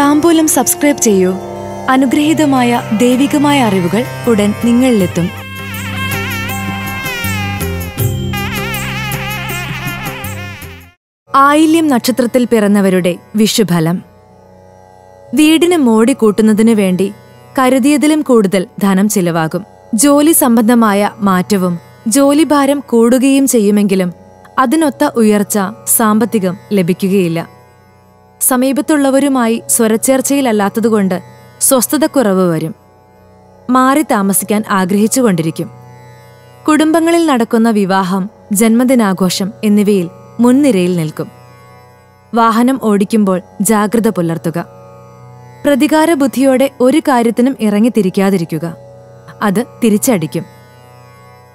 താമ്പൂലം subscribe ചെയ്യൂ. അനുഗ്രഹീതമായ ദൈവികമായ അറിവുകൾ ഉടൻ നിങ്ങളിലെത്തും. ആയില്യം നക്ഷത്രത്തിൽ പിറന്നവരുടെ വിഷുഫലം. വീടിന് മോടി കൂട്ടുന്നതിനു വേണ്ടി കരുതിയതിലും കൂടുതൽ ധനം ചിലവാകും. ജോലി സംബന്ധമായ മാറ്റവും ജോലിഭാരം കൂടുകയും ചെയ്യുമെങ്കിലും അതിനൊത്ത ഉയർച്ച സാമ്പത്തികം ലഭിക്കുകയില്ല. സമീപത്തുള്ളവരുമായി സ്വരച്ചേർച്ചയിലല്ലാത്തതുകൊണ്ട് സ്വസ്ഥതക്കുറവ് വരും. മാറി താമസിക്കാൻ ആഗ്രഹിച്ചുകൊണ്ടിരിക്കും. കുടുംബങ്ങളിൽ നടക്കുന്ന വിവാഹം ജന്മദിനാഘോഷം എന്നിവയിൽ മുൻനിരയിൽ നിൽക്കും. വാഹനം ഓടിക്കുമ്പോൾ ജാഗ്രത പുലർത്തുക. പ്രതികാര ബുദ്ധിയോടെ ഒരു കാര്യത്തിനും ഇറങ്ങിത്തിരിക്കാതിരിക്കുക. അത് തിരിച്ചടിക്കും.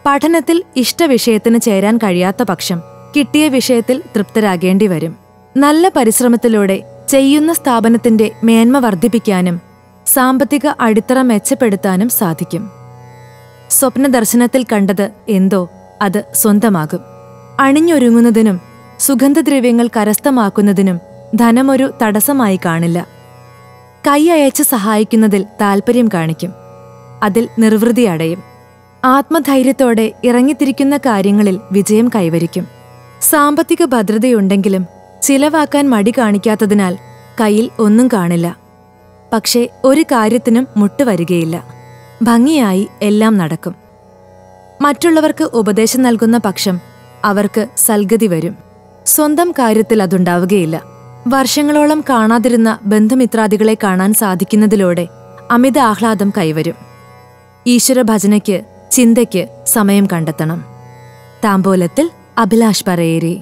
പഠനത്തിൽ ഇഷ്ടവിഷയത്തിന് ചേരാൻ കഴിയാത്ത പക്ഷം കിട്ടിയ വിഷയത്തിൽ തൃപ്തരാകേണ്ടി വരും നല്ല പരിശ്രമത്തിലൂടെ ചെയ്യുന്ന സ്ഥാപനത്തിന്റെ മേന്മ വർദ്ധിപ്പിക്കാനും സാമ്പത്തിക അടിത്തറ മെച്ചപ്പെടുത്താനും സാധിക്കും. സ്വപ്നദർശനത്തിൽ കണ്ടത് എന്തോ അത് സ്വന്തമാകും. അണിഞ്ഞൊരുങ്ങുന്നതിനും സുഗന്ധദ്രവ്യങ്ങൾ കരസ്ഥമാക്കുന്നതിനും ധനമൊരു തടസ്സമായി കാണില്ല. കൈ അയച്ച് സഹായിക്കുന്നതിൽ താൽപ്പര്യം കാണിക്കും. അതിൽ നിർവൃതി അടയും. ആത്മധൈര്യത്തോടെ ഇറങ്ങിത്തിരിക്കുന്ന കാര്യങ്ങളിൽ വിജയം കൈവരിക്കും. സാമ്പത്തിക ഭദ്രതയുണ്ടെങ്കിലും ചിലവാക്കാൻ മടി കാണിക്കാത്തതിനാൽ കയ്യിൽ ഒന്നും കാണില്ല. പക്ഷേ ഒരു കാര്യത്തിനും മുട്ടുവരികയില്ല ഭംഗിയായി എല്ലാം നടക്കും. മറ്റുള്ളവർക്ക് ഉപദേശം നൽകുന്ന പക്ഷം അവർക്ക് സൽഗതി വരും. സ്വന്തം കാര്യത്തിൽ അതുണ്ടാവുകയില്ല. വർഷങ്ങളോളം കാണാതിരുന്ന ബന്ധുമിത്രാദികളെ കാണാൻ സാധിക്കുന്നതിലൂടെ അമിത ആഹ്ലാദം കൈവരും. ഈശ്വരഭജനയ്ക്ക് ചിന്തയ്ക്ക് സമയം കണ്ടെത്തണം. താമ്പോലത്തിൽ അഭിലാഷ് പറയേരി.